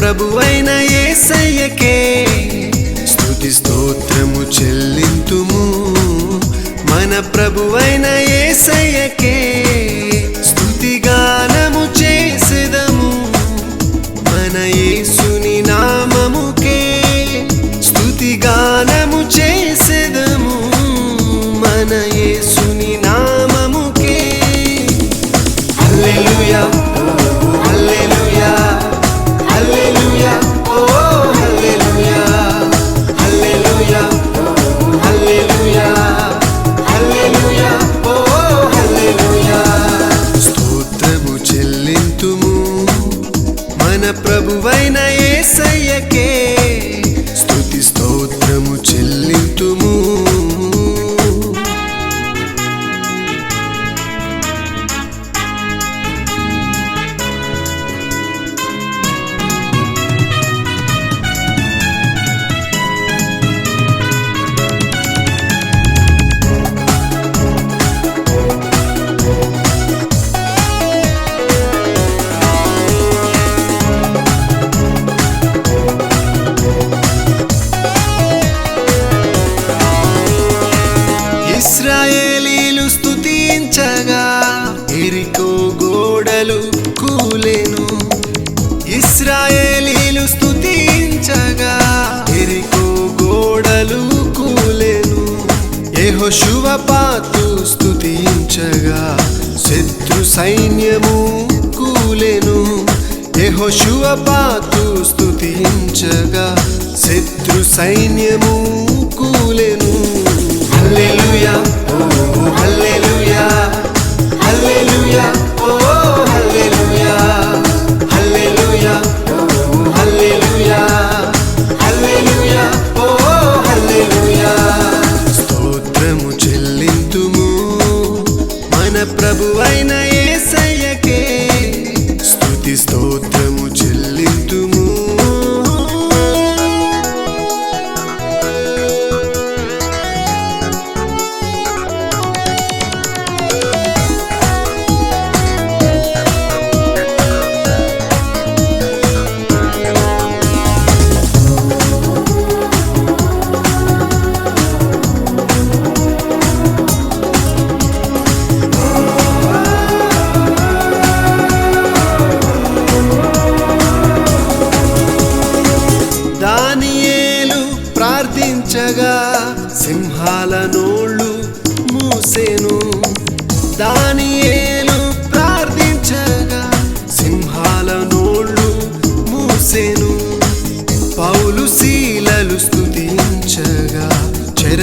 ప్రభువైన ఏసయ్యకే స్థుతి స్తోత్రము చెల్లింతుము. మన ప్రభువైన ఏసయ్యకే స్తుతి గానము చేసెదము. మన యేసుని యహోశువ పాతు స్తుతించగా శత్రు సైన్యము కూలెను. యహోశువ పాతు స్తుతించగా శత్రు సైన్యము కూలెను. హల్లెలూయా.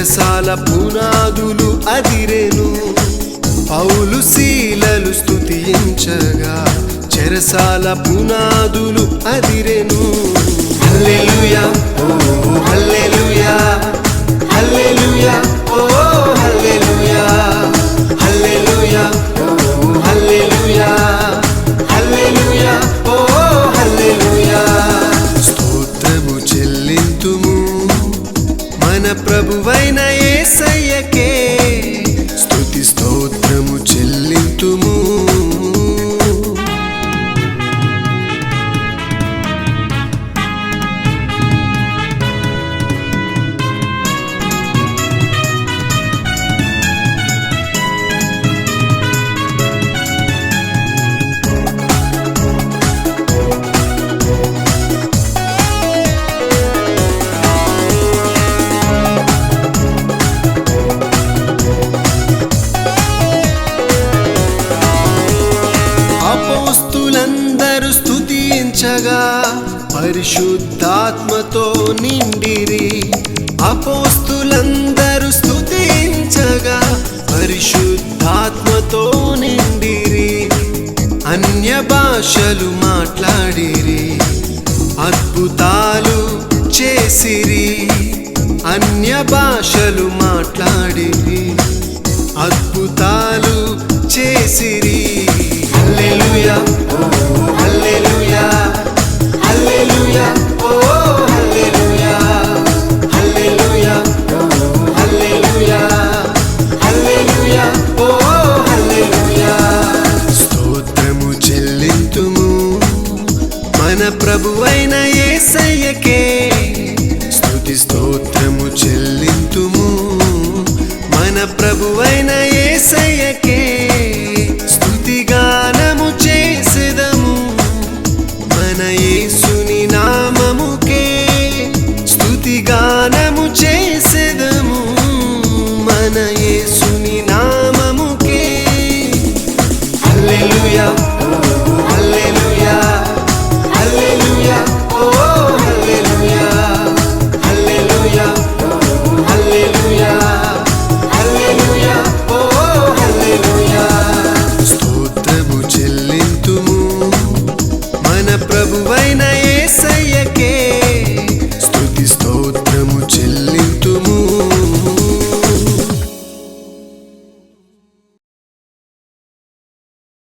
చెరసాల పునాదులు అదిరెను. పౌలు శీలలు స్థుతించగా చెరసాల పునాదులు అదిరెను. ఓ హల్లెలూయా. పరిశుద్ధాత్మతో నిండిరి. అపోస్తులందరూ స్థుతించగా పరిశుద్ధాత్మతో నిండిరి. అన్య భాషలు మాట్లాడిరి. అద్భుతాలు చేసిరి. అన్య భాషలు మాట్లాడిరి. అద్భుతాలు చేసిరి. హల్లెలూయా హల్లెలూయా. ప్రభువైన ఏసయ్యకే. ప్రభువైన